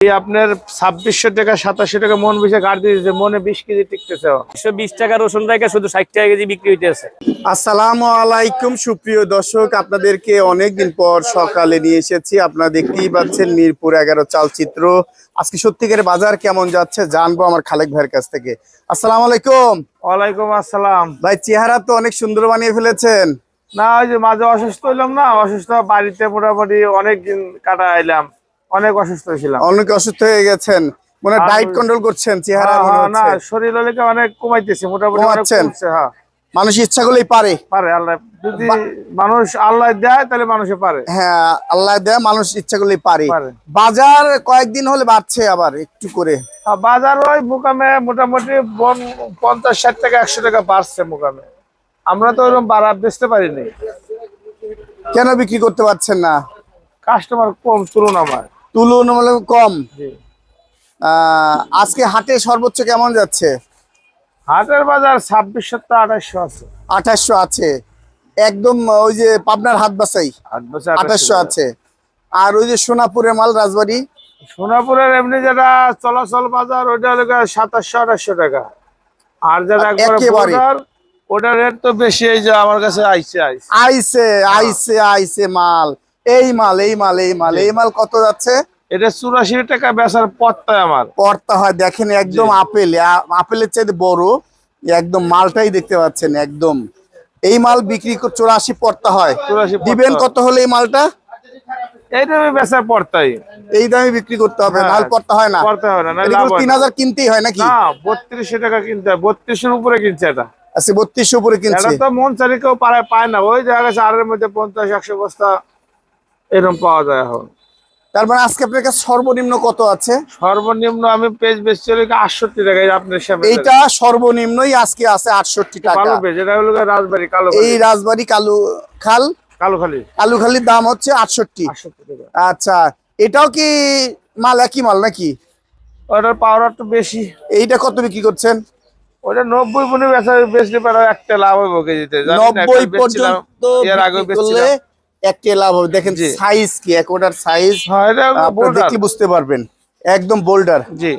এই আপনার ছাব্বিশশো টাকা সাতাশশো টাকা মন বেশি গাড়ি দিয়েছে মনে বিশ কেজি টিকতেছে। একশো বিশ টাকা রসুন রেখে শুধু ষাট টাকা কেজি বিক্রি হইতেছে। আসসালামু আলাইকুম সুপ্রিয় দর্শক আপনাদেরকে অনেকদিন পর সকালে নিয়ে এসেছি। আপনারা দেখতেই পাচ্ছেন মিরপুর এগারো চালচিত্র। আজকে সত্যিকারের বাজার কেমন যাচ্ছে জানব আমার খালেক ভাইয়ের কাছ থেকে। আসসালামু আলাইকুম। ওয়ালাইকুম আসসালাম। ভাই চেহারা তো অনেক সুন্দর বানিয়ে ফেলেছেন। না ওই যে মাঝে অসুস্থ হইলাম না অসুস্থ বাড়িতে মোটামুটি অনেক দিন কাটা আইলাম অনেক অসুস্থ ছিলাম অনেক অসুস্থ হয়ে গেছেন। মনে ডায়েট কন্ট্রোল করছেন চেহারা হ্যাঁ, হ্যাঁ, না শরীর হলে অনেক কমাইতেছে মোটামুটি অনেক কমছে, হ্যাঁ। মানুষ ইচ্ছা করলেই পারে। পারে আল্লাহ। যদি মানুষ আল্লাহ দেয় তাহলে মানুষে পারে। হ্যাঁ আল্লাহ দেয় মানুষ ইচ্ছা করলেই পারে। পারে। বাজার কয়েকদিন হলে বাড়ছে আবার একটু করে। বাজার ওই মোকামে মোটামুটি পঞ্চাশ ষাট টাকা একশো টাকা বাড়ছে মোকামে। আমরা তো ওরকম বাড়া বেচতে পারিনি। কেন বিক্রি করতে পারছেন না? কাস্টমার কম তুলনাময়। তুলনামূলক কম। আজকে হাটে সর্বোচ্চ কেমন যাচ্ছে? হাটের বাজার ছাব্বিশশো তো আঠাশশো আছে। আঠাশশো আছে। একদম ওই যে পাবনার হাট বাসাই আঠাশশো আছে। আর ওই যে সোনাপুরের মাল রাজবাড়ি? সোনাপুরের এমনি যেটা চলাচল বাজার ওটা হলো সাতাশশো আঠাশশো টাকা। আর যেটা আর একবারে ওটার রেট তো বেশি এই যে আমার কাছে আইসে আইসে আইসে আইসে মাল। এই মাল এই মাল এই মাল এই মাল কত যাচ্ছে? এটা চুরাশি টাকা বেচার পথটাই আমার। পড়তা হয় দেখেন একদম আপেল। আপেলের চাইতে বড় একদম মালটাই দেখতে পাচ্ছেন একদম। এই মাল বিক্রি কর- চুরাশি পড়তা হয়। 84 দিবেন কত হলে এই মালটা? এইটা আমি বেচার এই দামে বিক্রি করতে হবে হ্যাঁ, হয় না। তিন হাজার কিনতেই হয় নাকি? না বত্রিশশো টাকা কিনতে হয় বত্রিশের উপরে কিনছে এটা। আচ্ছা বত্রিশশো উপরে কিনছে। এটা তো মন চারি কেউ পায় পায় না। ওই জায়গা গেছে মধ্যে পঞ্চাশ একশো বস্তা এরকম পাওয়া যায় এখন। তার মানে আজকে আপনার কাছে সর্বনিম্ন কত আছে? সর্বনিম্ন আমি পেজ বেচছি আটষট্টি টাকা আপনার সামনে এইটা সর্বনিম্নই আজকে আছে আটষট্টি টাকা। কালো পেজ এটা হলো রাজবাড়ি কালো এই রাজবাড়ি কালু খাল কালুখালি কালুখালির দাম হচ্ছে আটষট্টি। আচ্ছা এটাও কি মাল একই মাল নাকি? ওটার পাওয়ার একটু বেশি। এইটা কত বিক্রি করছেন? ওটা নব্বই বেচা বেচলে পারে একটা লাভ হবে কেজিতে। নব্বই পর্যন্ত এর আগে একটা লাভ হবে। দেখেন। সাইজ কি এক ওটার সাইজ হ্যাঁ। দেখলে বুঝতে পারবেন। একদম বোল্ডার জি।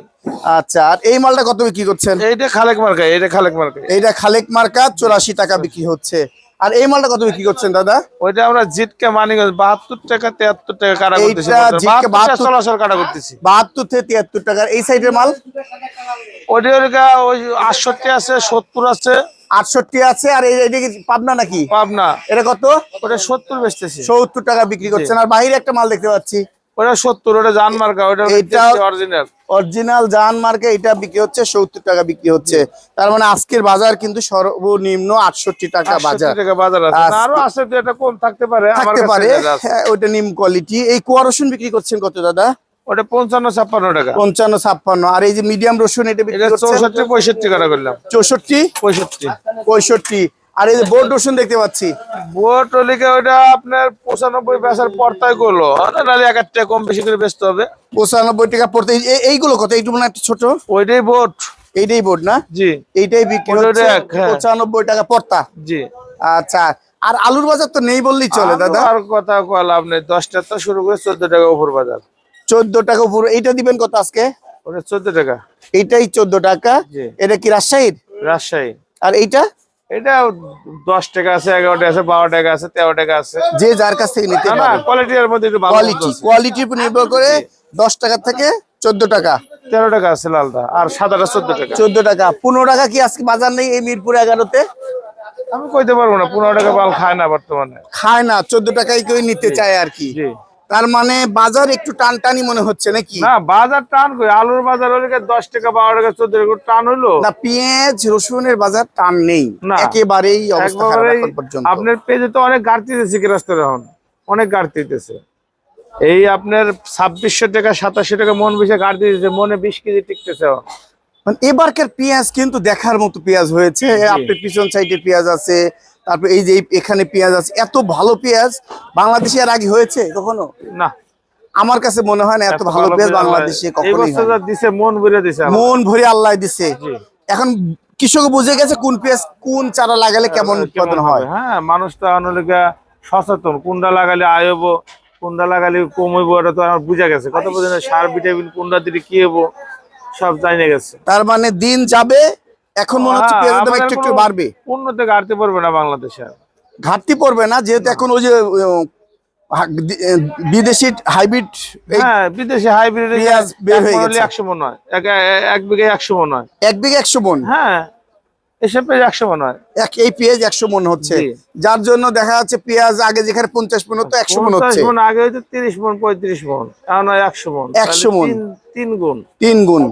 আচ্ছা আর এই মালটা কত বিক্রি করছেন? এইটা খালেক মার্কা এইটা খালেক মার্কা। এইটা খালেক মার্কা চৌরাশি টাকা বিক্রি হচ্ছে। আর এই মালটা কত বিক্রি করছেন দাদা? ওইটা আমরা জিটকে মানি বাহাত্তর টাকা তিয়াত্তর টাকা কাটা করতেছি জিটকে বাহাত্তর টাকা 72 চলাচল কাটা করতেছি। বাহাত্তর থেকে তিয়াত্তর টাকার এই সাইডের মাল? ওইটা ওই আটষট্টি আছে সত্তর আছে। আটষট্টি আছে আর এই এদিকে পাবনা নাকি? পাবনা। এটা কত? ওটা সত্তর বেচতেছি। সত্তর টাকা বিক্রি করছেন। আর বাইরে একটা মাল দেখতে পাচ্ছি। ওটা সত্তর ওটা জান মার্কা ওটা অরিজিনাল অরিজিনাল জাহান মার্কে এটা বিক্রি হচ্ছে সত্তর টাকা বিক্রি হচ্ছে। তার মানে আজকের বাজার কিন্তু সর্বনিম্ন আটষট্টি টাকা বাজার। টাকা বাজার আছে। আরও আছে তো এটা কম থাকতে পারে আমার কাছে পারে। যেটা হ্যাঁ নিম কোয়ালিটি এই কুয়া রসুন বিক্রি করছেন কত দাদা? ওটা পঞ্চান্ন ছাপ্পান্ন টাকা। পঞ্চান্ন ছাপ্পান্ন। আর এই যে মিডিয়াম রসুন এটা বিক্রি করছেন? চৌষট্টি পঁয়ষট্টি টাকা করলাম চৌষট্টি? পঁয়ষট্টি। পঁয়ষট্টি। আর এই যে বোর্ড রসুন দেখতে পাচ্ছি। বোট লিখে ওটা আপনার পঁচানব্বই বেচার পর্তায় করল। নাহলে এক একটা কম বেশি করে বেচতে হবে। পঁচানব্বই টাকা পড়তে এইগুলো কত? এইটুকু না ছোট? ওইটাই বোট এইটাই বোর্ড না? জি। এইটাই বিক্রি হচ্ছে হ্যাঁ। পঁচানব্বই টাকা পড়তা জি। আচ্ছা। আর আলুর বাজার তো নেই বললেই চলে দাদা। আর কথা লাভ নেই। দশটা তো শুরু করে চোদ্দ টাকা উপর বাজার। চোদ্দ টাকা উপর এইটা দিবেন কত আজকে? ওটা চোদ্দ টাকা। এইটাই চোদ্দ টাকা। এটা কি রাজশাহীর? রাজশাহী। আর এইটা? এটা দশ টাকা আছে এগারো টাকা আছে বারো টাকা আছে তেরো টাকা আছে। যে যার কাছ থেকে নিতে না কোয়ালিটির মধ্যে একটু কোয়ালিটি কোয়ালিটির উপর নির্ভর করে দশ টাকা থেকে চোদ্দ টাকা। তেরো টাকা আছে লালটা আর সাদাটা চোদ্দ টাকা। চোদ্দ টাকা। পনেরো টাকা কি আজকে বাজার নেই এই মিরপুর এগারোতে? আমি কইতে পারব না পনেরো টাকা মাল খায় না বর্তমানে। খায় না চোদ্দ টাকাই কেউ নিতে চায় আর কি। জি। তার মানে বাজার একটু টান টানি মনে হচ্ছে নাকি? না বাজার টান কই? আলুর বাজার হলে দশ টাকা বারো টাকা চোদ্দ টাকা টান হলো না পেঁয়াজ রসুনের বাজার টান নেই। না। একেবারেই আপনার পেজে তো অনেক গাড়তি দিতেছে কি এখন। অনেক গাড়তি দিতেছে এই আপনার ছাব্বিশশো টাকা সাতাশশো টাকা মন বেশি গাড়তি দিতেছে মনে বিশ কেজি টিকতেছে। মানে এবারকার পেঁয়াজ কিন্তু দেখার মতো পেঁয়াজ হয়েছে। আপনার পিছন সাইডে পেঁয়াজ আছে তারপর এই যে এখানে পেঁয়াজ আছে এত ভালো পেঁয়াজ বাংলাদেশে আর আগে হয়েছে কখনো? না। আমার কাছে মনে হয় না এত ভালো পেঁয়াজ বাংলাদেশে কখনোই দিছে মন ভরে দিছে মন ভরে আল্লাহ দিছে। এখন কৃষক বুঝে গেছে কোন পেঁয়াজ কোন চারা লাগালে কেমন উৎপাদন হয়। হ্যাঁ মানুষ তো অনেক সচেতন কোনটা লাগালে আয়ব কোনটা লাগালে কম হইব এটা তো আমার বুঝা গেছে। কত পর্যন্ত সার ভিটামিন কোনটা দিলে কি হব? সব জানিয়ে গেছে। তার মানে দিন যাবে এখন মনে হচ্ছে হ্যাঁ, পেঁয়াজের দাম একটু একটু বাড়বে। উন্নতি ঘাটতি পড়বে না বাংলাদেশে। ঘাটতি পড়বে না যেহেতু এখন ওই যে বিদেশি হাইব্রিড হ্যাঁ বিদেশি হাইব্রিড পেঁয়াজ বের হয়ে গেছে। একশো মন হয় এক এক বিঘে একশো মন হয় এক বিঘে একশো মন? হ্যাঁ এসব পেঁয়াজ একশো মন হয়। এক এই পেঁয়াজ একশো মন হচ্ছে। যার জন্য দেখা যাচ্ছে পেঁয়াজ আগে যেখানে পঞ্চাশ মন হতো একশো মন হচ্ছে। আগে হয়তো তিরিশ মন পঁয়ত্রিশ মন এখন একশো মন। 100 তাহলে মন। তিন- গুণ। তিন গুণ।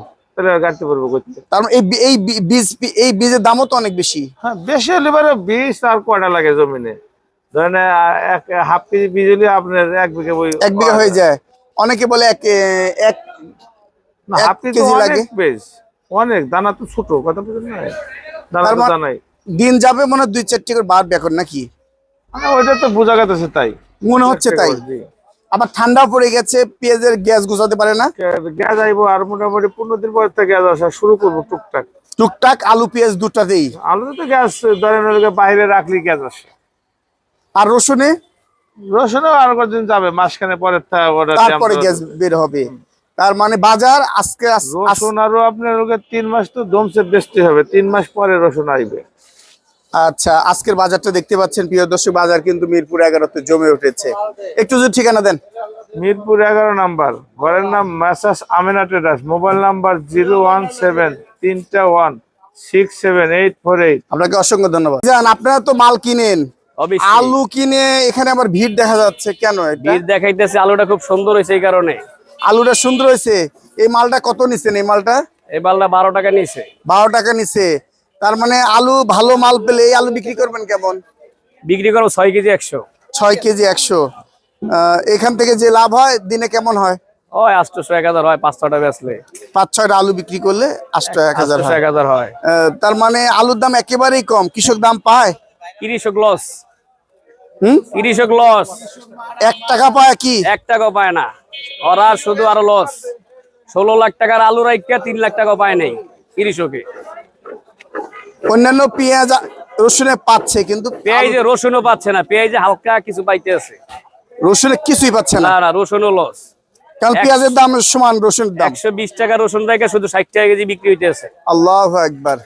মানে এই বীজ বীজের দামও তো অনেক বেশি। হ্যাঁ বেশি হলে বীজ আর কয়টা লাগে জমিনে? ধরেন আহ, এক হাফ কেজি বীজ হলে আপনার এক বিঘা বই এক বিঘা হয়ে যায়। অনেকে বলে এক এক হাফ কেজি লাগে? অনেক দানা তো ছোট কথা বুঝলেন দানা মানে- দিন যাবে মনে দুই চারটি করে বাড়বে এখন নাকি? ওইটা তো বোঝা গেছে তাই। মনে হচ্ছে তাই। আবার ঠান্ডা পড়ে গেছে পেঁয়াজের গ্যাস গুছাতে পারে না। গ্যাস আইবো আর মোটামুটি পনেরো দিন পর থেকে গ্যাস আসা শুরু করব টুকটাক। টুকটাক আলু পেঁয়াজ দুটাতেই। আলু তো গ্যাস ধরেন বাইরে রাখলে গ্যাস আসে। আর রসুনে? রসুনও আর কদিন যাবে মাসখানে পরে তারপরে গ্যাস বের হবে। তার মানে বাজার আজকে রসুন আরও আপনার ওকে তিন মাস তো দমসে বেচতে হবে। তিন মাস পরে রসুন আইবে। আচ্ছা আজকের বাজারটা দেখতে পাচ্ছেন প্রিয় দর্শক বাজার কিন্তু মিরপুর এগারোতে জমে উঠেছে। একটু যদি ঠিকানা দেন। মিরপুর এগারো নাম্বার ঘরের নাম Messrs Amina traders mobile number zero one seven তিনটা one six seven eight four eight. আপনাকে অসংখ্য ধন্যবাদ। জান আপনারা তো মাল কিনেন। আলু কিনে এখানে আবার ভিড় দেখা যাচ্ছে কেন ভিড় দেখাইতেছে আলুটা খুব সুন্দর হয়েছে এই কারণে। আলুটা সুন্দর হয়েছে। এই মালটা কত নিছেন এই মালটা? এই মালটা বারো টাকা নিছে। বারো টাকা নিছে। তার মানে আলু ভালো মাল পেলে এই আলু বিক্রি করবেন কেমন? বিক্রি করো ছয় কেজি একশো। ছয় কেজি একশো। এখান থেকে যে লাভ হয় দিনে কেমন হয়? ওই এক হাজার হয় পাঁচ ছটা বেচলে। পাঁচ ছয়টা আলু বিক্রি করলে আটশো এক হাজার এক হাজার হয়। তার মানে আলুর দাম একেবারেই কম। কৃষক দাম পায়? তিরিশক লস হুম? তিরিশক লস এক টাকা পায় কি? এক টাকাও পায় না। ওরা শুধু আরও লস ষোলো লাখ টাকার আলু রাইকা তিন লাখ টাকাও পায় নাই তিরিশকে। অন্যান্য পেঁয়াজ রসুনে পাচ্ছে কিন্তু পেঁয়াজে রসুনও পাচ্ছে না। পেঁয়াজে হালকা কিছু পাইতে আছে। রসুনে কিছুই পাচ্ছে না। না রসুনও লস কারণ পেঁয়াজের দাম সমান রসুনের দাম। একশো বিশ টাকা রসুন রাইকা শুধু ষাট টাকা কেজি বিক্রি হইতেছে। আল্লাহ একবার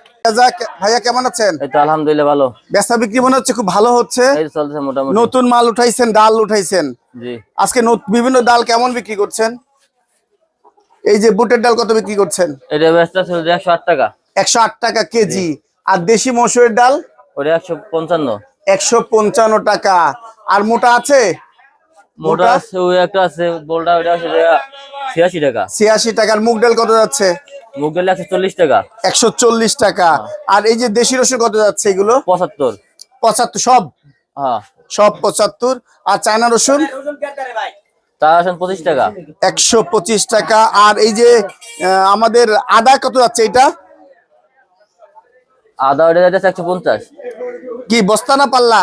ভাইয়া কেমন আছেন? আলহামদুলিল্লাহ ভালো। বেচা বিক্রি মনে হচ্ছে খুব ভালো হচ্ছে। নতুন মাল উঠাইছেন ডাল উঠাইছেন। আজকে বিভিন্ন ডাল কেমন বিক্রি করছেন? এই যে বুটের ডাল কত বিক্রি করছেন? এটা ছিল টাকা। কেজি। আর দেশি মসুরের ডাল? ওটা একশো পঞ্চান্ন। একশো পঞ্চান্ন টাকা। আর মোটা আছে? মোটা? আছে ওই একটা আছে বোলটা ওইটা আছে ছিয়াশি টাকা। টাকার মুগ ডাল কত যাচ্ছে? মুগ ডাল টাকা। আর এই যে দেশি রসুন কত যাচ্ছে এগুলো? পঁচাত্তর। পঁচাত্তর সব? হ্যাঁ। সব পঁচাত্তর। আর চায়না রসুন? আসেন পঁচিশ টাকা। একশো পঁচিশ টাকা। আর এই যে আমাদের আদা কত যাচ্ছে এটা? আদা ওইটা যাচ্ছে একশো পঞ্চাশ। কি বস্তা না পাল্লা?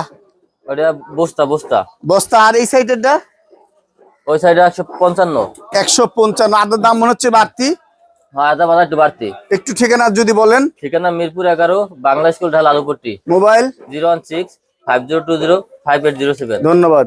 ওইটা বস্তা বস্তা। বস্তা। আর এই সাইডেরটা ওই সাইডে একশো পঞ্চান্ন। একশো পঞ্চান্ন। আদার দাম মনে হচ্ছে বাড়তি? হ্যাঁ বাজার একটু বাড়তি। একটু ঠিকানা যদি বলেন। ঠিকানা মিরপুর এগারো বাংলা স্কুল ঢাল Alupatti. Mobile zero one six five zero two zero five eight zero seven. ধন্যবাদ।